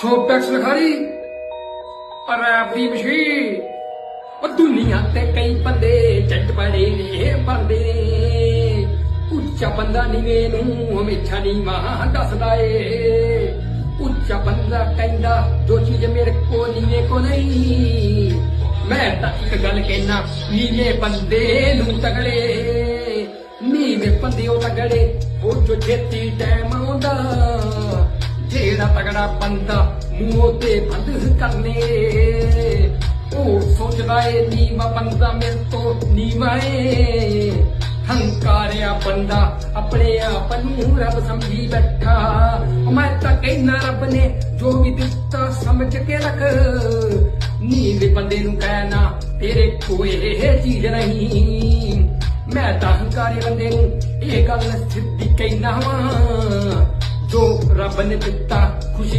ਸ਼ੋਪੈਕਸ ਲਿਖਾਰੀ। ਰੈਪ ਦੀ ਮਸ਼ੀਨ, ਉਹ ਦੁਨੀਆ ਤੇ ਕਈ ਬੰਦੇ ਜੱਟ ਬੜੇ ਨੇ ਬੰਦੇ। ਉੱਚਾ ਬੰਦਾ ਨੀਵੇਂ ਨੂੰ ਹਮੇਸ਼ਾ ਨੀਵਾਂ ਦੱਸਦਾ ਏ। ਉੱਚਾ ਬੰਦਾ ਕਹਿੰਦਾ, ਜੋ ਚੀਜ਼ ਮੇਰੇ ਕੋ ਨੀਵੇਂ ਕੋ ਨਹੀਂ। ਮੈਂ ਤਾਂ ਇੱਕ ਗੱਲ ਕਹਿਣਾ ਨੀਵੇਂ ਬੰਦੇ ਨੂੰ ਤਗੜੇ। ਨੀਵੇਂ ਬੰਦੇ ਉਹ ਤਗੜੇ, ਉਹ ਜੋ ਛੇਤੀ ਟਾਈਮ ਆਉਂਦਾ। ਜਿਹੜਾ ਤਗੜਾ ਬੰਦਾ ਮੂੰਹ ਤੇ ਬੰਦ ਕਰਨੇ। ਉਹ ਸੋਚਦਾ ਏ ਨੀਵਾ ਬੰਦਾ ਮੇਰੇ ਤੋਂ ਨੀਵਾ ਏ ਹੰਕਾਰਿਆ ਬੰਦਾ ਆਪਣੇ ਆਪ ਨੂੰ ਰੱਬ ਸਮਝੀ ਬੈਠਾ। ਮੈਂ ਤਾਂ ਕਹਿਣਾ ਰੱਬ ਨੇ ਜੋ ਵੀ ਦਿੱਤਾ ਸਮਝ ਕੇ ਰੱਖ। ਨੀਵੇ ਬੰਦੇ ਨੂੰ ਕਹਿਣਾ, ਤੇਰੇ ਕੋਲ ਇਹ ਚੀਜ਼ ਨਹੀਂ। ਮੈਂ ਤਾਂ ਹੰਕਾਰੇ ਬੰਦੇ ਨੂੰ ਇਹ ਗੱਲ ਸਿੱਧੀ ਕਹਿਣਾ ਵਾਂ। ਜੋ ਰੱਬ ਨੇ ਦਿੱਤਾ ਖੁਸ਼ੀ